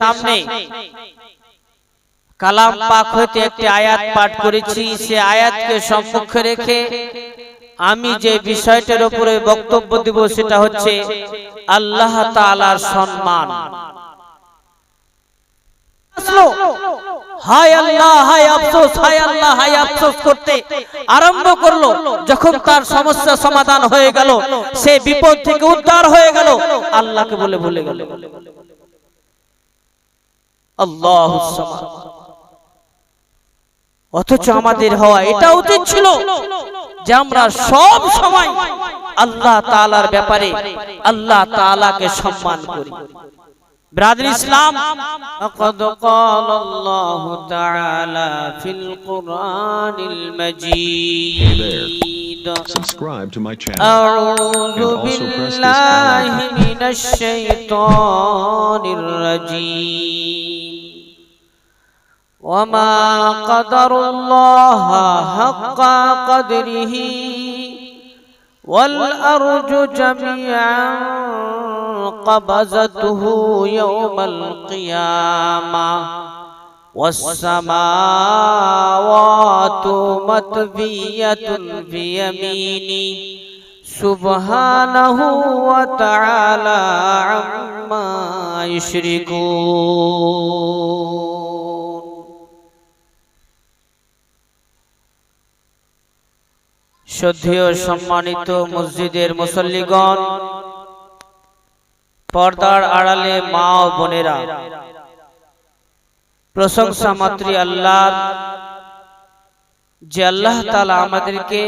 সামনে কালাম পাক হইতে একটি আয়াত পাঠ করেছি। সে আয়াতকে সম্মুখে রেখে আমি যে বিষয়টার উপরে বক্তব্য দিব সেটা হচ্ছে আল্লাহ তাআলার সম্মান। সমস্যা সমাধান হয়ে গেল, সে বিপদ থেকে উদ্ধার হয়ে গেল, আল্লাহকে বলে ভুলে গেল। আল্লাহ অথচ আমাদের হওয়া এটা উচিত ছিল যে আমরা সব সময় আল্লাহ তাআলার ব্যাপারে আল্লাহ তাআলাকে সম্মান করি brother Islam لقد قال الله تعالى في القرآن المجيد Subscribe to my channel. أعوذ And also press this بالله bell icon. من الشيطان الرجيم وما قدر الله حق قدره والأرض جميعا قبضته يوم القيامة والسماوات مطوية بيمينه سبحانه وتعالى عما يشركون শ্রদ্ধেয় সম্মানিত মসজিদের মুসল্লিগণ, পর্দার আড়ালে মা ও বোনেরা, প্রশংসা মাত্রী আল্লাহর যে আল্লাহ তাআলা আমাদেরকে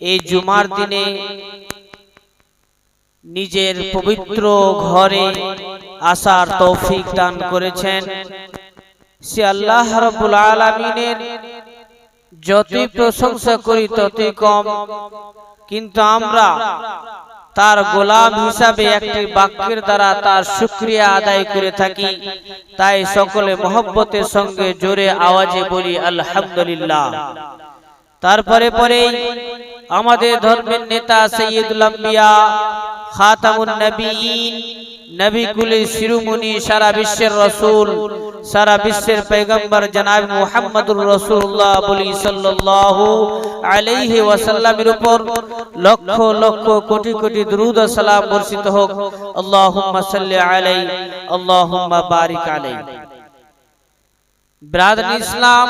এই জুমার দিনে নিজের পবিত্র ঘরে আসার তৌফিক দান করেছেন। সে আল্লাহ রাব্বুল আলামিনের যতই প্রশংসা করি ততই কম। কিন্তু আমরা তার গোলাম হিসাবে একটি বাক্যের দ্বারা তার শুক্রিয়া আদায় করে থাকি। তাই সকলে মহব্বতের সঙ্গে জোরে আওয়াজে বলি আলহামদুলিল্লাহ। তারপরে পরেই আমাদের ধর্মের নেতা সৈয়দুল আম্বিয়া খাতামুন নবীন নবী শিরোমণি সারা বিশ্বের রসুল সারা বিশ্বের পেগম্বর জনাব মুহাম্মদুর রাসূলুল্লাহ বলি সাল্লাল্লাহু আলাইহি ওয়াসাল্লামের উপর লক্ষ লক্ষ কোটি কোটি দরুদ ও সালাম বর্ষিত হোক। আল্লাহুম্মা সাল্লি আলাই আল্লাহুম্মা বারিক আলাই ব্রাদার ইসলাম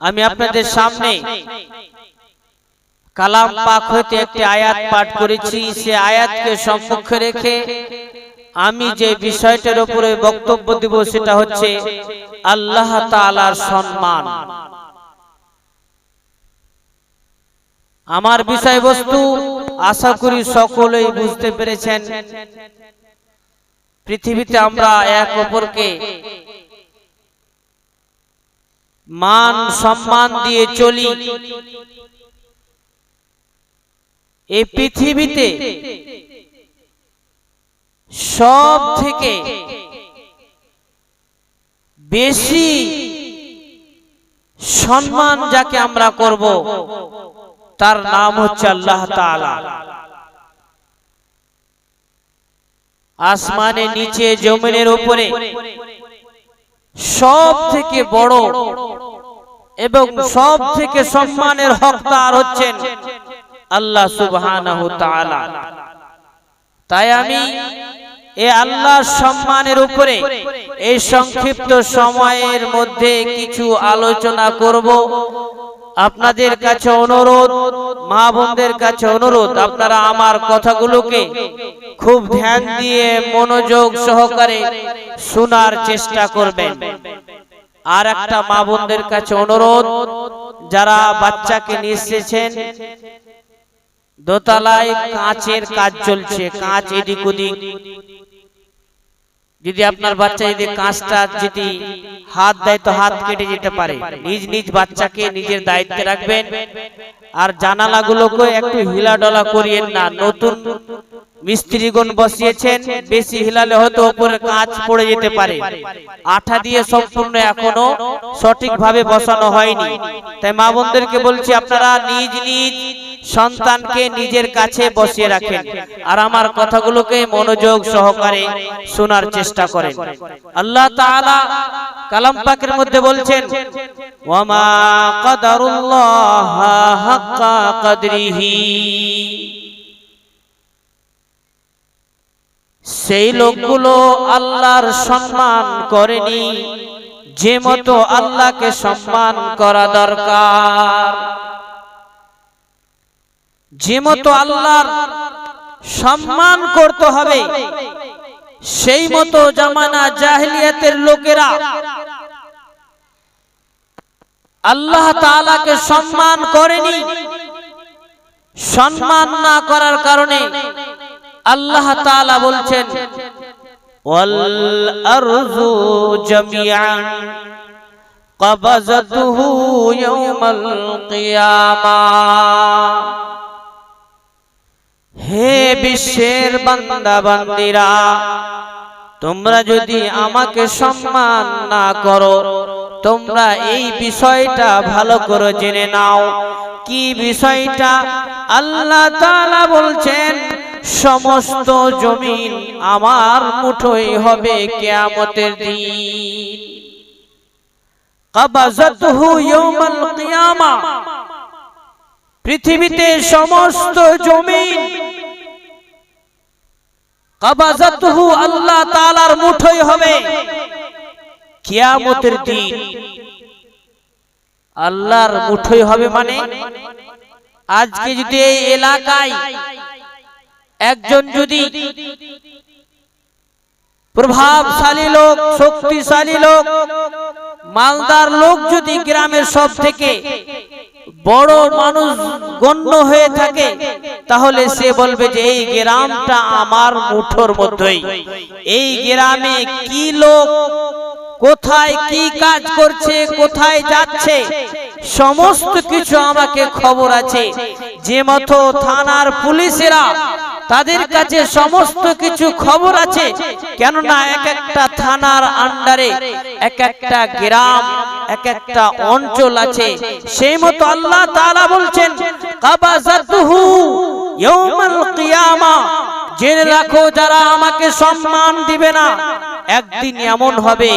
আমি আপনাদের সামনে কালাম পাক হইতে একটি আয়াত পাঠ করেছি সে আয়াতকে সম্মুখে রেখে আমি যে বিষয়টার উপরে বক্তব্য দিব সেটা হচ্ছে আল্লাহ তাআলার সম্মান। আমার বিষয়বস্তু আশা করি সকলেই বুঝতে পেরেছেন। পৃথিবীতে আমরা এক অপরকে মান, সম্মান দিয়ে চলি। এই পৃথিবীতে সব থেকে বেশি সম্মান যাকে আমরা করব, তার নাম হচ্ছে আল্লাহ তাআলা। আসমানের নিচে, জমিনের উপরে সব থেকে বড় এবং সব থেকে সম্মানের হকদার হচ্ছেন আল্লাহ সুবহানাহু তাই আমি এ আল্লাহ সম্মানের উপরে এই সংক্ষিপ্ত সময়ের মধ্যে কিছু আলোচনা করব। আপনাদের কাছে অনুরোধ মা বোনদের কাছে অনুরোধ আপনারা আমার কথাগুলোকে খুব ধ্যান দিয়ে মনোযোগ সহকারে শোনার চেষ্টা করবেন। আর একটা মা বোনদের কাছে অনুরোধ যারা বাচ্চাকে নিয়ে এসেছেন দোতলায় কাঁচের কাজ চলছে, কাঁচ এদিক ওদিক। যদি আপনার বাচ্চা যদি কাঁচটা যদি হাত দেয় তো হাত কেটে যেতে পারে। নিজ নিজ বাচ্চাকে নিজের দায়িত্বে রাখবেন। আর জানালাগুলোকে একটু হিলাডলা করিয়েন না। নতুন মিস্ত্রিগণ বসিয়েছেন, বেশি হিলালে হয়তো উপরে কাঁচ পড়ে যেতে পারে। আঠা দিয়ে সম্পূর্ণ এখনও সঠিকভাবে বসানো হয়নি। তাই মা বোনদেরকে বলছি, আপনারা নিজ নিজ সন্তানকে নিজের কাছে বসিয়ে রাখেন আর আমার কথাগুলোকে মনোযোগ সহকারে শোনার চেষ্টা করেন। আল্লাহ তাআলা কালাম পাকের মধ্যে বলছেন, ওয়ামা কাদারুল্লাহ হাক্কা কদরিহি। সেই লোকগুলো আল্লাহর সম্মান করেনি। যে মতো আল্লাহকে সম্মান করা দরকার। যে মতো আল্লাহর সম্মান করতে হবে সেই মতো জামানা জাহিলিয়াতের লোকেরা আল্লাহ তাআলাকে সম্মান করেনি। সম্মান না করার কারণে আল্লাহ তাআলা বলছেন হে বিশ্বের বান্দা বান্দিরা তোমরা যদি আমাকে সম্মান না করো, তোমরা এই বিষয়টা ভালো করে জেনে নাও। কি বিষয়টা? আল্লাহ তাআলা বলছেন সমস্ত জমিন আমার মুঠোই হবে কেয়ামতের দিন। পৃথিবীতে সমস্ত জমিন কাবাজাতহু আল্লাহ তালার মুঠোয় হবে কিয়ামতের দিন। আল্লাহর মুঠোই হবে মানে আজকে যদি এই এলাকায় একজন যদি প্রভাবশালী লোক শক্তিশালী লোক মালদার লোক যদি গ্রামের সব থেকে বড় মানুষ গণ্য হয়ে থাকে তাহলে সে বলবে যে এই গ্রামটা আমার মুঠোর মধ্যেই এই গ্রামে কি লোক কোথায় কি কাজ করছে কোথায় যাচ্ছে সমস্ত কিছু আমাকে খবর আছে। যে মতো থানার পুলিশেরা তাদের কাছে সমস্ত কিছু খবর আছে। কেননা এক একটা থানার আন্ডারে এক একটা গ্রাম, এক একটা অঞ্চল আছে। সেই মতো আল্লাহ তাআলা বলছেন, কাবাজাতুহু ইয়াউমাল কিয়ামা। জেনে রাখো, যারা আমাকে সম্মান দিবে না, একদিন এমন হবে,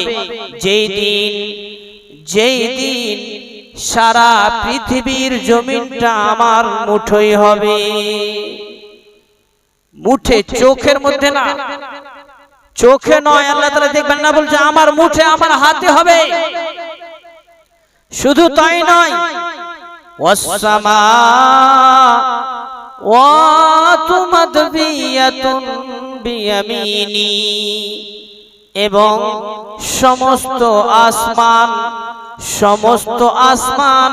যেই দিন যেই দিন সারা পৃথিবীর জমিনটা আমার মুঠোই হবে। মুঠে চোখের মধ্যে না। চোখে নয় আল্লাহ তাআলা দেখবেন না বলছে আমার মুঠে আমার হাতে হবে। শুধু তাই নয়। এবং সমস্ত আসমান সমস্ত আসমান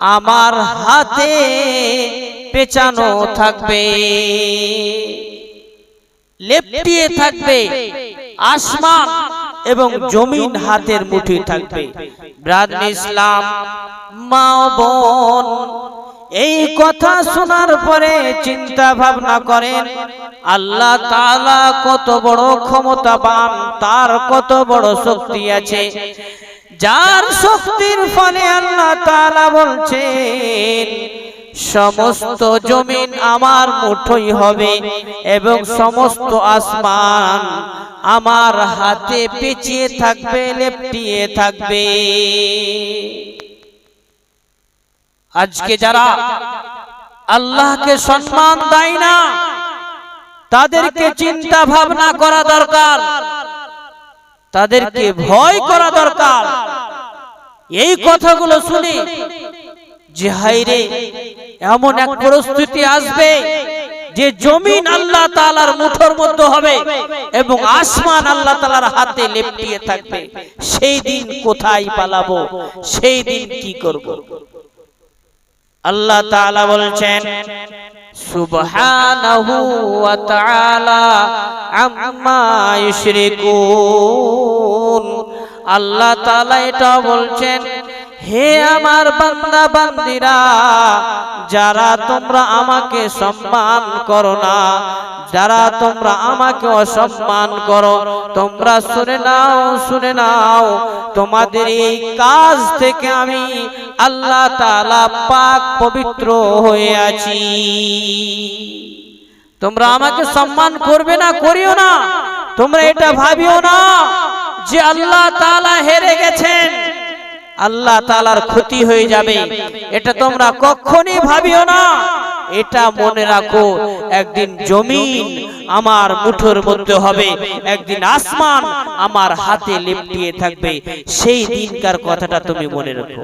আমার হাতে। পেঁচানো থাকবে। লেপটিয়ে থাকবে আসমান এবং জমিন হাতের মুঠি থাকবে। ব্রাদন ইসলাম মা ও বোন এই কথা শোনার পরে চিন্তা ভাবনা করেন আল্লাহ তাআলা কত বড় ক্ষমতাবান তার কত বড় শক্তি আছে। যার শক্তির ফলে আল্লাহ তাআলা বলছেন সমস্ত জমিন আমার মুঠোই হবে এবং সমস্ত আসমান আমার হাতে পেঁচিয়ে থাকবে, লেপটিয়ে থাকবে। আজকে যারা আল্লাহকে সম্মান দেয় না, তাদেরকে চিন্তা ভাবনা করা দরকার। তাদেরকে ভয় করা দরকার। এই কথাগুলো শুনে যে হাইরে এমন এক পরিস্থিতি আসবে যে জমিন আল্লাহ তালার মুঠোর মধ্যে হবে এবং আসমান আল্লাহ তাআলার হাতে লেপটিয়ে থাকবে। সেই দিন কোথায় পালাবো? সেই দিন কি করব? আল্লাহ তাআলা বলছেন, সুবহানাহু ওয়া তাআলা আম্মা ইউশরিকুন। আল্লাহ তাআলা এটা বলছেন হে আমার বান্দা বান্দিরা যারা তোমরা আমাকে সম্মান করো না, যারা তোমরা আমাকে অসম্মান করো, তোমরা শুনে নাও শুনে নাও, তোমাদের এই কাজ থেকে আমি আল্লাহ তাআলা পাক পবিত্র হয়ে আছি। তোমরা আমাকে সম্মান করবে না, করিও না, তোমরা এটা ভাবিও না যে আল্লাহ তাআলা হেরে গেছেন। আল্লাহ তালার ক্ষতি হয়ে যাবে। এটা তোমরা কখনই ভাবিও না। এটা মনে রাখো, একদিন জমিন আমার মুঠোর মধ্যে হবে, একদিন আসমান আমার হাতে লিপটিয়ে থাকবে। সেই দিনকার কথাটা তুমি মনে রাখো।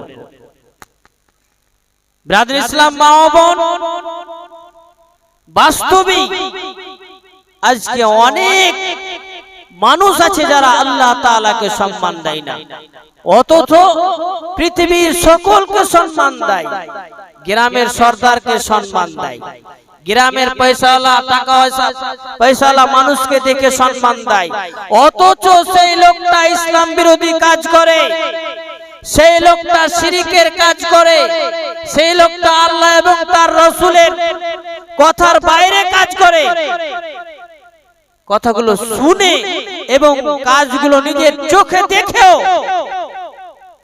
ব্রাদার ইসলাম, মা বাস্তবিক, আজকে অনেক মানুষ আছে যারা আল্লাহ তাআলাকে সম্মান দেয় না। অথচ পৃথিবীর সকলকে সম্মান দেয়। গ্রামের সর্দারকে সম্মান দেয়। গ্রামের পয়সাওয়ালা, টাকা পয়সা, পয়সাওয়ালা মানুষকে দেখে সম্মান দেয়। অথচ সেই লোকটা ইসলাম বিরোধী কাজ করে। সেই লোকটা শিরিকের কাজ করে। সেই লোকটা আল্লাহ এবং তার রসুলের কথার বাইরে কাজ করে। কথাগুলো শুনে এবং কাজগুলো নিজের চোখে দেখেও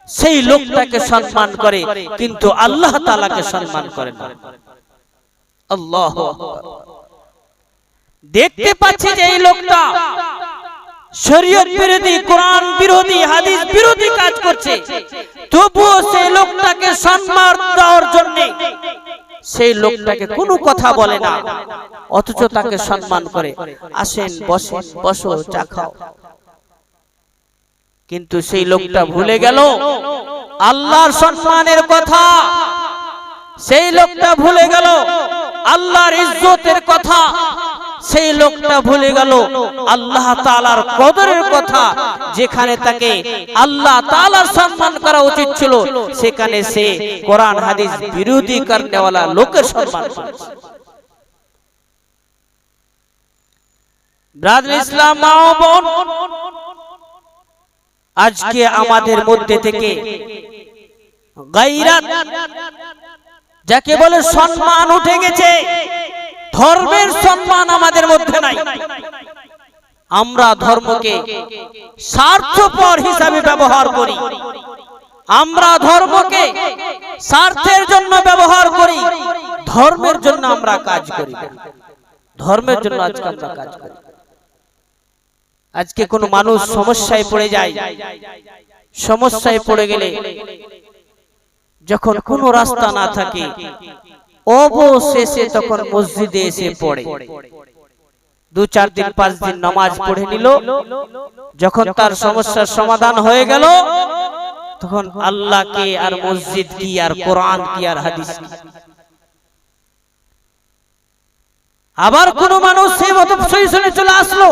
সেই লোকটাকে সম্মান করে কিন্তু আল্লাহ তালাকে সম্মান করে না। আল্লাহ দেখতে পাচ্ছি যে এই লোকটা শরীয়ত বিরোধী কোরআন বিরোধী হাদিস বিরোধী কাজ করছে। তবুও সেই লোকটাকে সম্মান দেওয়ার জন্য সেই লোকটাকে কোনো কথা বলে না অথচ তাকে সম্মান করে। আসেন বসেন বসো চা খাও। কিন্তু সেই লোকটা ভুলে গেল আল্লাহর সম্মানের কথা। সেই লোকটা ভুলে গেল আল্লাহর ইজ্জতের কথা। সেই লোকটা ভুলে গেল। আল্লাহ তাআলার কদরের কথা যেখানে তাকে আল্লাহ তাআলার সম্মান করা উচিত ছিল, সেখানে সে কোরআন, হাদিস বিরোধী করনেওয়ালা লোকের সম্মান আজকে আমাদের মধ্যে থেকে যাকে বলে সম্মান উঠে গেছে ধর্মের সম্মান আমাদের মধ্যে নাই। আমরা ধর্মকে স্বার্থপর হিসাবে ব্যবহার করি। আমরা ধর্মকে স্বার্থের জন্য ব্যবহার করি। ধর্মের জন্য আমরা কাজ করি। ধর্মের জন্য আজকে আমরা কাজ করি। আজকে কোনো মানুষ সমস্যায় পড়ে যায়। সমস্যায় পড়ে গেলে যখন কোনো রাস্তা না থাকে অবশেষে তখন মসজিদে এসে পড়ে। দু চার দিন, পাঁচ দিন নামাজ পড়ে নিল। যখন তার সমস্যার সমাধান হয়ে গেল, তখন আল্লাহকে আর মসজিদ কি আর কোরআন কি আর হাদিস আবার কোন মানুষ সেই মতো চলে আসলো।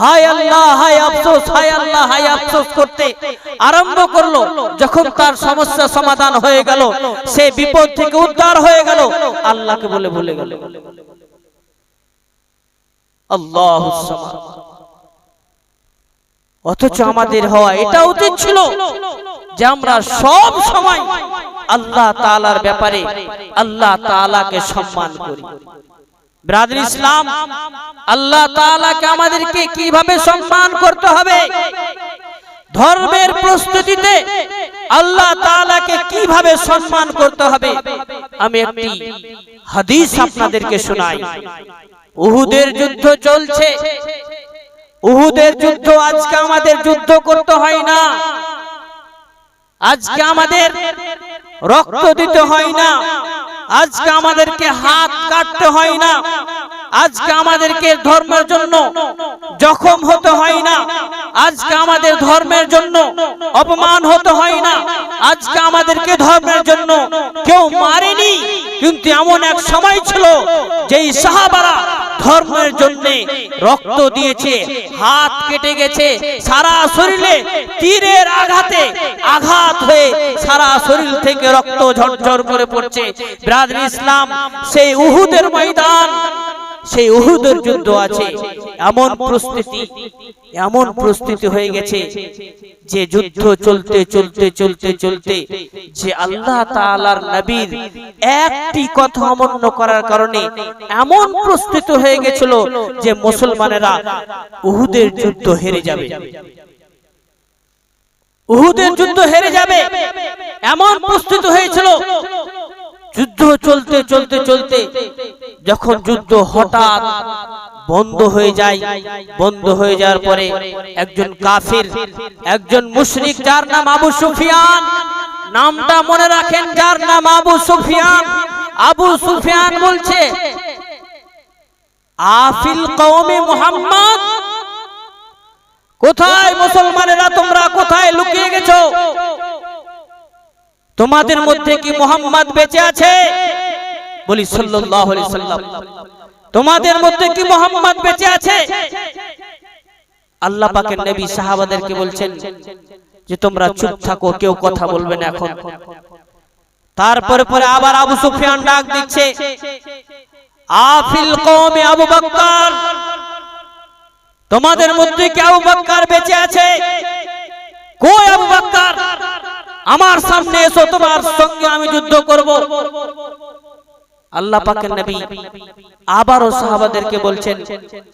হায় আল্লাহ, হায় আফসোস, হায় আল্লাহ, হায় আফসোস করতে আরম্ভ করল। যখন তার সমস্যা সমাধান হয়ে গেল, সে বিপদ থেকে উদ্ধার হয়ে গেল, আল্লাহকে বলে ভুলে গেল। আল্লাহ অথচ আমাদের হওয়া এটা উচিত ছিল যে আমরা সব সময় আল্লাহ তাআলার ব্যাপারে, আল্লাহ তাআলাকে সম্মান করি। ব্রাদার ইসলাম, আল্লাহ তাআলাকে আমাদেরকে কীভাবে সম্মান করতে হবে? ধর্মের প্রস্তুতিতে আল্লাহ তাআলাকে কীভাবে সম্মান করতে হবে? আমি একটি হাদিস আপনাদেরকে শোনাই। উহুদের যুদ্ধ চলছে। উহুদের যুদ্ধ আজকে আমাদের যুদ্ধ করতে হয় না। আজকে আমাদের রক্ত দিতে হয় না। আজকে আমাদেরকে হাত কাটতে হয় না। আজকে আমাদেরকে ধর্মের জন্য জখম হতে হয় না। আজকে আমাদের ধর্মের জন্য অপমান হতে হয় না। আজকে আমাদেরকে ধর্মের জন্য কেউ মারেনি, কিন্তু এমন এক সময় ছিল যেই সাহাবারা ধর্মের জন্য রক্ত দিয়েছে, হাত কেটে গেছে, সারা শরীরে তীরের আঘাতে আঘাত হয়ে সারা শরীর থেকে রক্ত ঝরঝর করে পড়ছে। ব্রাদার ইসলাম, সেই উহুদের ময়দান সেই উহুদের যুদ্ধ আছে। এমন প্রস্তুতি এমন প্রস্তুতি হয়ে গেছে যে যুদ্ধ চলতে চলতে চলতে চলতে যে আল্লাহ তাআলার নবীর একটি কথা অমান্য করার কারণে এমন প্রস্তুতি হয়ে গেছিল যে মুসলমানেরা উহুদের যুদ্ধ হেরে যাবে। উহুদের যুদ্ধ হেরে যাবে। এমন প্রস্তুত হয়েছিল। যুদ্ধ চলতে চলতে চলতে যখন যুদ্ধ হঠাৎ বন্ধ হয়ে যায় বন্ধ হয়ে যাওয়ার পরে একজন কাফির একজন মুশরিক যার নাম আবু সুফিয়ান নামটা মনে রাখেন যার নাম আবু সুফিয়ান। আবু সুফিয়ান বলছে আফিল কওমে মুহাম্মদ কোথায় মুসলমানেরা তোমরা কোথায় লুকিয়ে গেছো? তোমাদের মধ্যে কি মোহাম্মদ বেঁচে আছে? বলি সাল্লাল্লাহু সাল্লাম। তোমাদের মধ্যে কি মোহাম্মদ বেঁচে আছে? আল্লাহ পাকের নবী সাহাবাদেরকে বলছেন যে, তোমরা চুপ থাকো, কেউ কথা বলবে না এখন। তারপরে পরে আবার আবু সুফিয়ান ডাক দিচ্ছে, আফিল কওমে আবু বকর তোমাদের মধ্যে কি আবু বকর বেঁচে আছে? কই আবু বকর আমার সামনে এসো, তোমার সঙ্গে আমি যুদ্ধ করব। আল্লাহ পাকের নবী আবারও সাহাবাদেরকে বলছেন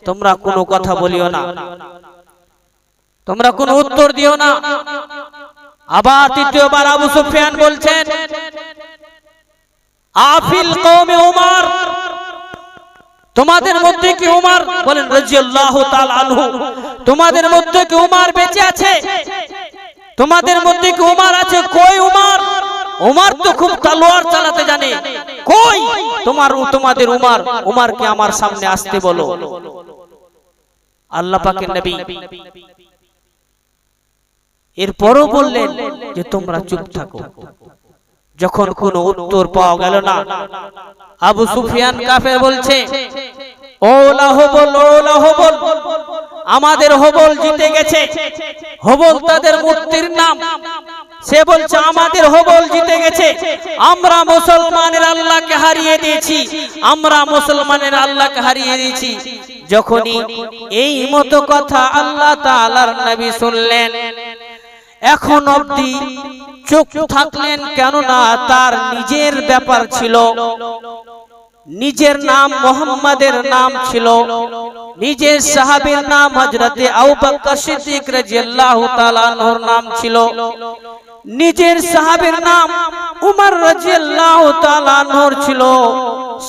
তোমরা কোনো কথা বলিও না। তোমরা কোনো উত্তর দিও না। আবার তৃতীয়বার আবু সুফিয়ান বলছেন আফিল কওমে উমর। তোমাদের মধ্যে কি উমর? বলেন রাদিয়াল্লাহু তাআলা আনহু। তোমাদের মধ্যে কি উমর বেঁচে আছে? তোমাদের মধ্যে কি উমার আছে? কই উমার? উমার তো খুব তলোয়ার চালাতে জানে। কই? তোমার তোমাদের উমার, উমারকে আমার সামনে আসতে বলো। আল্লাহ পাকের নবী। এরপরও বললেন যে, তোমরা চুপ থাকো। যখন কোনো উত্তর পাওয়া গেল না, আবু সুফিয়ান কাফের বলছে ওলা হবল ওলা হবল, আমাদের হবল জিতে গেছে। হবল তাদের মূর্তির নাম সে বলছে, আমাদের হবল জিতে গেছে। আমরা মুসলমানের আল্লাহকে হারিয়ে দিয়েছি। আমরা মুসলমানের আল্লাহকে হারিয়ে দিয়েছি। যখনই এই মতো কথা আল্লাহ তাআলার নবী শুনলেন, এখন অবধি চুপ থাকলেন কেননা তার নিজের ব্যাপার ছিল। নিজের নাম মোহাম্মদের নাম ছিল। নিজের সাহাবীর নাম হযরতে আবু বকর সিদ্দিক রাদিয়াল্লাহু তাআলা আনহুর নাম ছিল। নিজের সাহাবের নাম উমার আনহুর ছিল।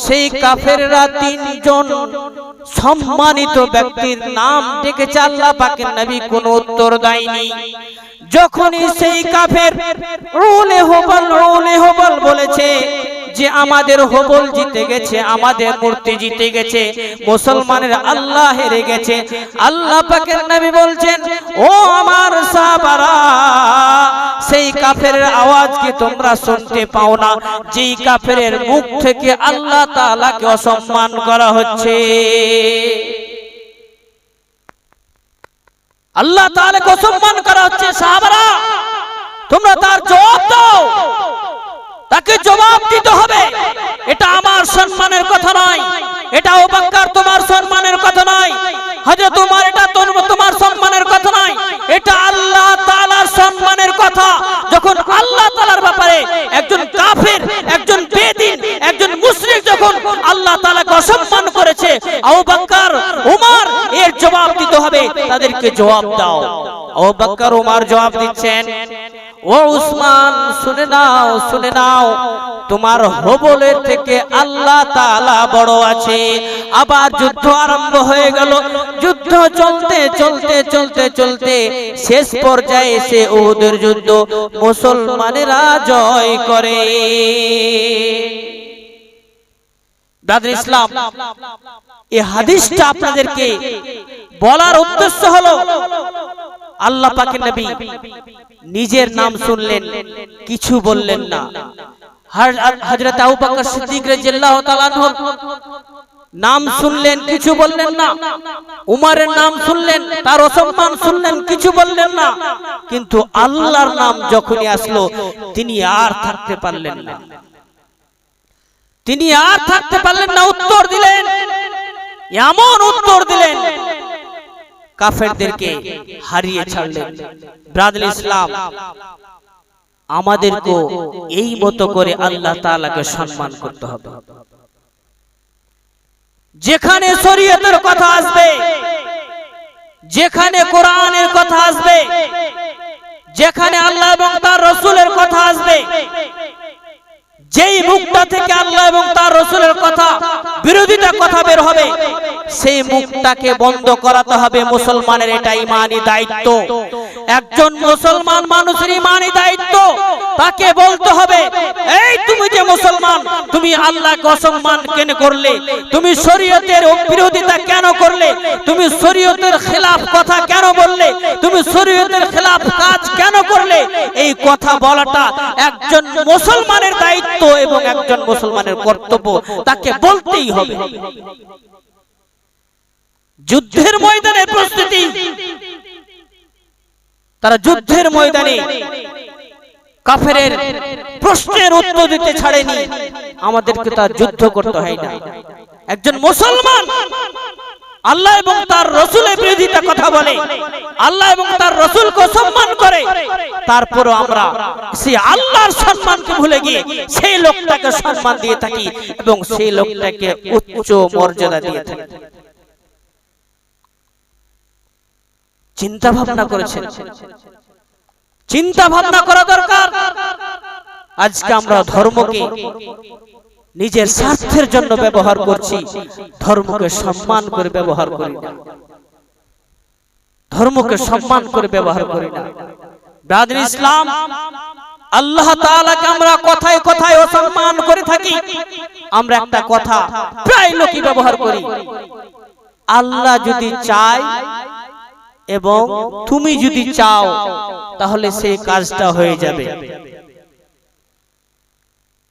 সেই কাফেররা তিনজন সম্মানিত ব্যক্তির নাম ডেকে আল্লাহ পাকের নবী, কোনো উত্তর দেয়নি। যখনই সেই কাফের রোলে হবল রোলে হবল বলেছে যে আমাদের হবল জিতে গেছে, আমাদের মূর্তি জিতে গেছে, মুসলমানের আল্লাহ হেরে গেছে। আল্লাহ পাকের নবী বলছেন, ও আমার সাহাবারা, সেই কাফের আওয়াজ কি তোমরা শুনতে পাও না? যেই কাফের মুখ থেকে আল্লাহ তাআলাকে অসম্মান করা হচ্ছে। আল্লাহ তাআলাকে অসম্মান করা হচ্ছে, সাহাবারা, তোমরা তার জবাব দাও। তাকে জবাব দিতে হবে। এটা আমার সম্মানের কথা নয়। এটা ওবাক্কার তোমার সম্মানের কথা নয়। হযরত তোমার এটা তোমার সম্মানের কথা নয়। এটা আল্লাহ কথা যখন আল্লাহ তাআলার ব্যাপারে একজন কাফের, একজন বেদিন, একজন মুশরিক যখন আল্লাহ তাআলাকে অসম্মান করেছে বকর এর জবাব দিতে হবে, তাদেরকে জবাব দাও। আবু বকর, উমর জবাব দিচ্ছেন, ও উসমান, শুনে নাও শুনে নাও, তোমার হবলের থেকে আল্লাহ বড় আছে। আবার যুদ্ধ আরম্ভ হয়ে গেল চলতে চলতে চলতে চলতে শেষ পর্যায়ে এসে ওদের যুদ্ধ মুসলমানেরা জয় করে। ব্রাদার ইসলাম, এই হাদিসটা আপনাদেরকে বলার উদ্দেশ্য হলো, আল্লাহ পাকের নবী নিজের নাম শুনলেন, কিছু বললেন না। হযরত আবু বকর সিদ্দিক রাদিয়াল্লাহু তাআলা নাম শুনলেন কিছু বললেন না। উমারের নাম শুনলেন তার অসম্মান শুনলেন কিছু বললেন না। কিন্তু আল্লাহর নাম যখনই আসলো তিনি আর থাকতে পারলেন না। তিনি আর থাকতে পারলেন না উত্তর দিলেন। এমন উত্তর দিলেন কাফেরদেরকে হারিয়ে ছাড়লেন। ব্রাদুল ইসলাম আমাদেরকে এই মতো করে আল্লাহ তাআলাকে সম্মান করতে হবে। যেখানে শরীয়তের কথা আসবে, যেখানে কোরআনের কথা আসবে, যেখানে আল্লাহ এবং তার রসুলের কথা আসবে, যেই মুখটা থেকে আল্লাহ এবং তার রসুলের কথা, বিরোধিতা কথা বের হবে, সেই মুখটাকে বন্ধ করাতে হবে মুসলমানের এটা ইমানি দায়িত্ব। একজন মুসলমান মানুষের ইমানি দায়িত্ব, তাকে বলতে হবে, এই তুমি যে মুসলমান, তুমি আল্লাহকে অসম্মান কেন করলে? তুমি শরীয়তের বিরোধিতা কেন করলে? তুমি শরীয়তের খেলাফ কথা কেন বললে? তুমি শরীয়তের খেলাফ কাজ কেন করলে? এই কথা বলাটা একজন মুসলমানের দায়িত্ব এবং একজন মুসলমানের কর্তব্য, তাকে বলতেই হবে। যুদ্ধের ময়দানে প্রস্তুতি তারা যুদ্ধের ময়দানে কাফের প্রশ্নের উত্তর দিতে ছাড়েনি। আমাদেরকে তার যুদ্ধ করতে হয় না একজন মুসলমান আল্লাহ এবং তার রসুলের বিরোধিতা কথা বলে। আল্লাহ এবং তার রসুলকে সম্মান করে। তারপরও আমরা সেই আল্লাহর সম্মানকে ভুলে গিয়ে সেই লোকটাকে সম্মান দিয়ে থাকি এবং সেই লোকটাকে উচ্চ মর্যাদা দিয়ে থাকি। চিন্তা ভাবনা করেছেন। চিন্তা ভাবনা করা দরকার। আজকে আমরা ধর্মকে নিজের স্বার্থের জন্য ব্যবহার করছি। ধর্মকে সম্মান করে ব্যবহার করি না। ধর্মকে সম্মান করে ব্যবহার করি না। ব্রাদর ইসলাম, আল্লাহ তাআলাকে আমরা কথায় কথায় অসম্মান করে থাকি। আমরা একটা কথা প্রায় লোকই ব্যবহার করি। আল্লাহ যদি চায় এবং তুমি যদি চাও তাহলে সেই কাজটা হয়ে যাবে।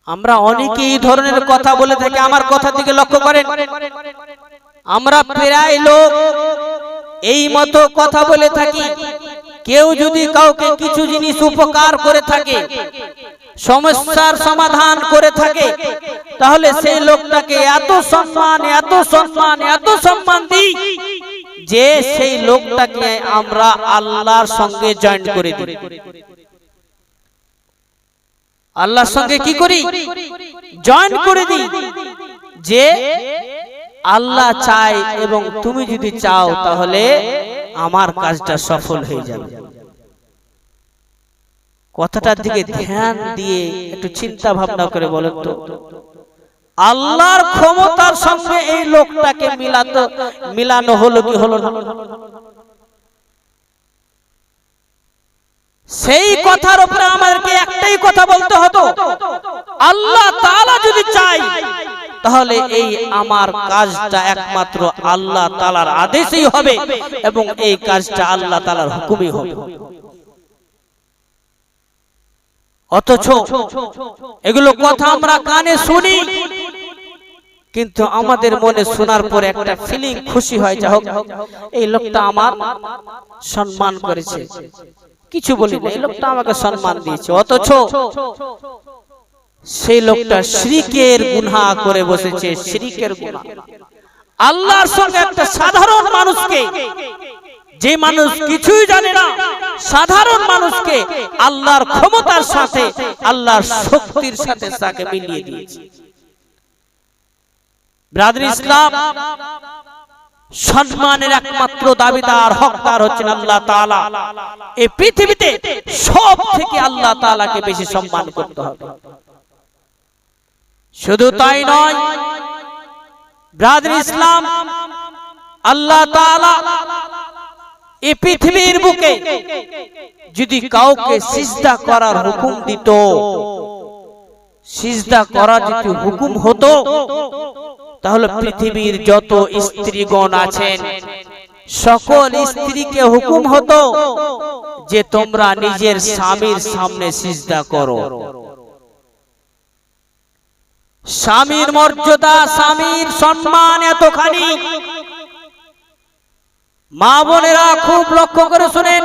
আমরা অনেকে এই ধরনের কথা বলে থাকি আমার কথা দিকে লক্ষ্য করেন। আমরা প্রায় লোক এই মতো কথা বলে থাকি। কেউ যদি কাউকে কিছু জিনিস উপকার করে থাকে সমস্যার সমাধান করে থাকে তাহলে সেই লোকটাকে এত সম্মান এত সম্মান এত সম্মান দিই যে সেই লোকটাকে আমরা আল্লাহর সঙ্গে জয়েন করে দিই। আল্লাহর সঙ্গে কি করি? জয়েন করে দিই। যে আল্লাহ চায় এবং তুমি যদি চাও তাহলে আমার কাজটা সফল হয়ে যাবে। কথাটার দিকে ধ্যান দিয়ে একটু চিন্তা ভাবনা করে বলেন তো। আল্লাহর ক্ষমতার সঙ্গে এই লোকটাকে মিলাতো মিলানো হলো কি হলো না? সেই কথার উপরে আমাদেরকে একটাই কথা বলতে হতো। আল্লাহ তাআলা যদি চাই তাহলে এই আমার কাজটা একমাত্র আল্লাহ তাআলার আদেশেই হবে এবং এই কাজটা আল্লাহ তাআলার হুকুমই হবে। অথচ এগুলো কথা আমরা কানে শুনি। কিন্তু আমাদের মনে শোনার পর একটা ফিলিং খুশি হয় যা হোক এই লোকটা আমার সম্মান করেছে। কিছু বলি না এই লোকটা আমাকে সম্মান দিয়েছে। অথচ সেই লোকটা শ্রীকের গুনহা করে বসেছে শ্রীকের গুনহা। আল্লাহর সঙ্গে একটা সাধারণ মানুষকে যে মানুষ কিছুই জানে না সাধারণ মানুষকে আল্লাহর ক্ষমতার সাথে আল্লাহর শক্তির সাথে তাকে মিলিয়ে দিয়েছে। ব্রাদার ইসলাম, সম্মানের একমাত্র দাবিদার, হকদার হচ্ছেন আল্লাহ তাআলা। এই পৃথিবীতে সব থেকে আল্লাহ বেশি সম্মান করতে হবে। শুধু তাই নয় ইসলাম, আল্লাহ এই পৃথিবীর বুকে যদি কাউকে সিজদা করার হুকুম দিত, সিজদা করার যদি হুকুম হতো তাহলে পৃথিবীর যত স্ত্রীগণ আছেন সকল স্ত্রীকে হুকুম হতো যে তোমরা নিজের স্বামীর সামনে সিজদা করো। স্বামীর মর্যাদা স্বামীর সম্মান এতখানি। মা বোনেরা খুব লক্ষ্য করে শুনেন।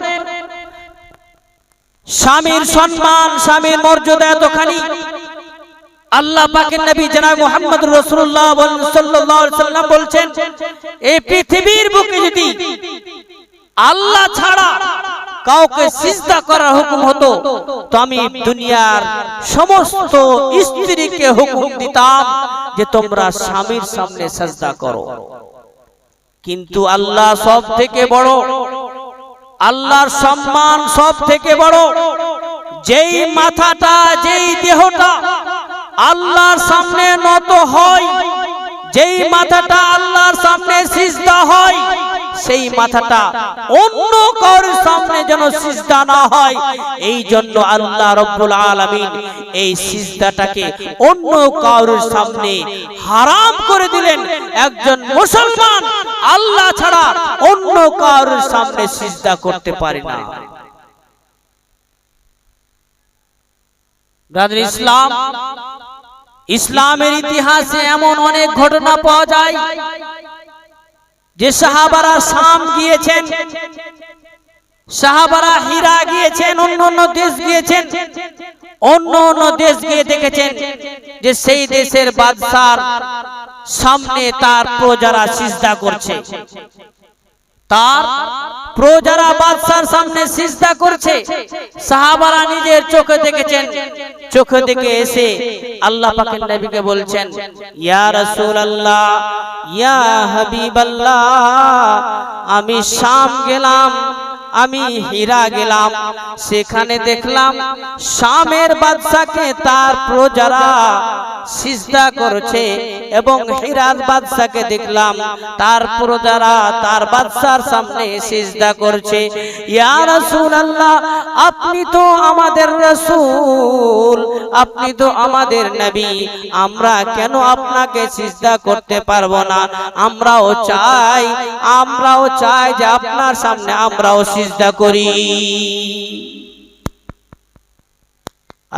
স্বামীর সম্মান স্বামীর মর্যাদা এতখানি। আল্লাহ পাকের নবী জনাব মুহাম্মদ রাসূলুল্লাহ সাল্লাল্লাহু আলাইহি সাল্লাম বলছেন এই পৃথিবীর বুকে যদি আল্লাহ ছাড়া কাউকে সিজদা করার হুকুম হতো, তো আমি দুনিয়ার সমস্ত স্ত্রীকে হুকুম দিতাম যে তোমরা স্বামীর সামনে সাজদা করো। কিন্তু আল্লাহ সব থেকে বড়, আল্লাহর সম্মান সব থেকে বড়, যেই মাথাটা, যেই দেহটা আল্লাহর সামনে নত হয়। যেই মাথাটা আল্লাহর সামনে সিজদা হয়, সেই মাথাটা অন্য কারোর সামনে যেন সিজদা না হয়। এই জন্য আল্লাহ রব্বুল আলামিন এই সিজদাটাকে অন্য কারোর সামনে হারাম করে দিলেন। একজন মুসলমান আল্লাহ ছাড়া অন্য কারোর সামনে সিজদা করতে পারে না। ইসলাম, ইসলামের ইতিহাসে এমন অনেক ঘটনা পাওয়া যায় যে সাহাবারা শাম গিয়েছেন, সাহাবারা হীরা গিয়েছেন, অন্য অন্য দেশ গিয়েছেন, অন্য অন্য দেশ গিয়ে দেখেছেন যে সেই দেশের বাদশার সামনে তার প্রজারা সিজদা করছে। তার প্রজারা বাদশার সামনে সিজদা করছে। সাহাবারা নিজের চোখে দেখেছেন। চোখে দেখে এসে আল্লাহ পাকের নবীকে বলছেন, ইয়া রাসূলুল্লাহ, ইয়া হাবিবাল্লাহ, আমি শাম গেলাম আমি হীরা গেলাম। সেখানে দেখলাম শামের বাদশাকে তার প্রজারা সিজদা করছে এবং হীরার বাদশাকে দেখলাম তার প্রজারা তার বাদশার সামনে সিজদা করছে। ইয়া রাসূলুল্লাহ, আপনি তো আমাদের রাসূল, আপনি তো আমাদের নবী। আমরা কেন আপনাকে সিজদা করতে পারব না? আমরাও চাই আমরাও চাই যে আপনার সামনে আমরাও সিজদা করি।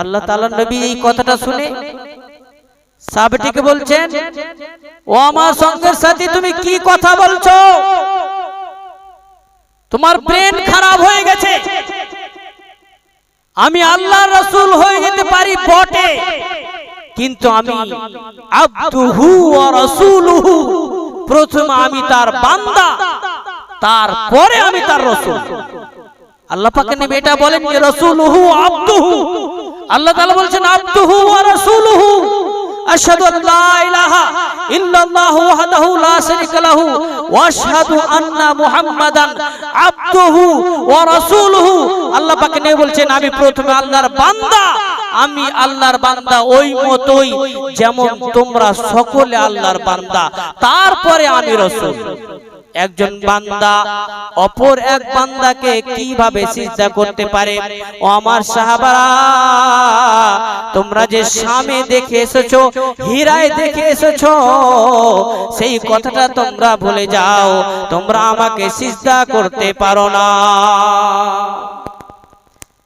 আল্লাহ তাআলা নবী এই কথাটা শুনে সাহাবীটিকে বলছেন, ও আমার সঙ্গের সাথে তুমি কি কথা বলছো? তোমার ব্রেন খারাপ হয়ে গেছে। আমি আল্লাহর রাসূল হয়ে যেতে পারি বটে, কিন্তু আমি আব্দুহু ওয়া রাসূলুহু প্রথম আমি তার বান্দা। তারপরে আমি তার রসুল। আল্লাহ পাকের নবী এটা বলেন যে, রাসূলুহু আব্দুহু। আল্লাহ তাআলা বলছেন, আব্দুহু ওয়া রাসূলুহু। আশহাদু আল লা ইলাহা ইল্লাল্লাহু ওয়াহদাহু লা শারীকা লাহু ওয়া আশহাদু আন্না মুহাম্মাদান আবদুহু ওয়া রাসূলুহু। আল্লাহ পাক নিয়ে বলছেন, আমি প্রথমে আল্লাহর বান্দা, আমি আল্লাহর বান্দা ওই মতোই যেমন তোমরা সকলে আল্লাহর বান্দা, তারপরে আমি রাসূল। একজন বান্দা, অপর এক বান্দাকে কীভাবে সিজদা করতে পারে? ও আমার সাহাবারা, তোমরা যে স্বামী দেখে এসেছ, হীরায় দেখে এসেছ, সেই কথাটা তোমরা ভুলে যাও। তোমরা আমাকে সিজদা করতে পারো না।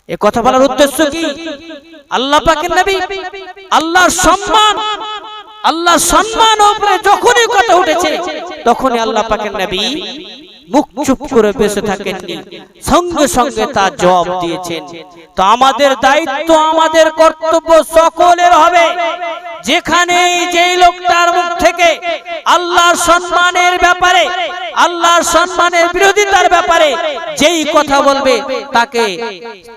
এ কথা বলার উদ্দেশ্য কি? আল্লাহ পাকের নবী, আল্লাহর সম্মান আল্লাহ সম্মান যখনই কথা উঠেছে তখনই আল্লাহ পাকের নবী মুখ চুপ করে বসে থাকেননি সঙ্গে সঙ্গে তার জবাব দিয়েছেন। তো আমাদের দায়িত্ব আমাদের কর্তব্য সকলের হবে। যেখানে যেই লোকটার মুখ থেকে আল্লাহর সম্মানের ব্যাপারে আল্লাহর সম্মানের বিরোধিতার ব্যাপারে যেই কথা বলবে তাকে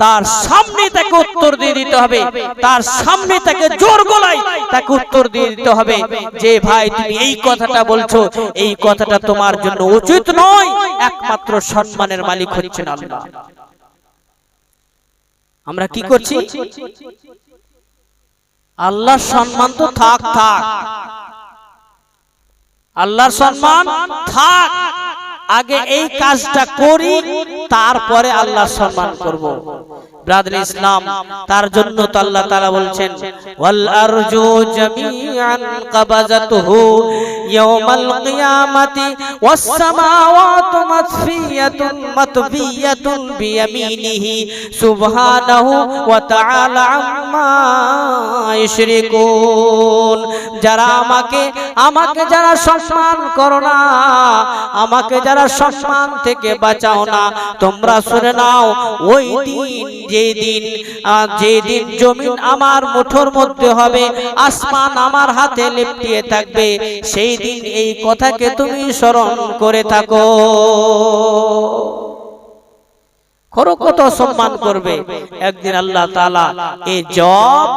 তার সামনে তাকে উত্তর দিয়ে দিতে হবে। তার সামনে তাকে জোর গলায় তাকে উত্তর দিয়ে দিতে হবে। যে ভাই তুমি এই কথাটা বলছো এই কথাটা তোমার জন্য উচিত নয়। একমাত্র সম্মানের মালিক হচ্ছেন আল্লাহ। আমরা কি করছি? আল্লাহর সম্মান তো থাক থাক। আল্লাহর সম্মান থাক। আগে এই কাজটা করি তারপরে আল্লাহর সম্মান করব। ব্রাদার ইসলাম। তার জন্য তো আল্লাহ তাআলা বলছেন, ওয়াল আরজু জামিআন কিয়ামাতি ওয়াস সামাওয়াতু মাতফিয়াতুন বিয়ামিনিহি সুবহানাহু ওয়া তাআলা আম্মা ইশরিকুন। যারা আমাকে আমাকে যারা সম্মান করো না, আমাকে যারা সম্মান থেকে বাঁচাও না, তোমরা শুনে নাও, ওই দিন যে দিন আহ, যে দিন জমিন আমার মুঠোর মধ্যে হবে আসমান আমার হাতে লিপটিয়ে থাকবে সেই দিন এই কথাকে তুমি স্মরণ করে থাকো। করো কত সম্মান করবে। একদিন আল্লাহ তাআলা এই জব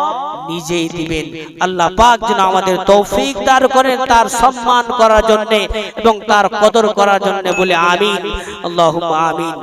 নিজেই দিবেন। আল্লাহ পাক যেন আমাদের তৌফিক দার করেন তার সম্মান করার জন্য এবং তার কদর করার জন্য বলে আমিন। আল্লাহুম্মা আমিন।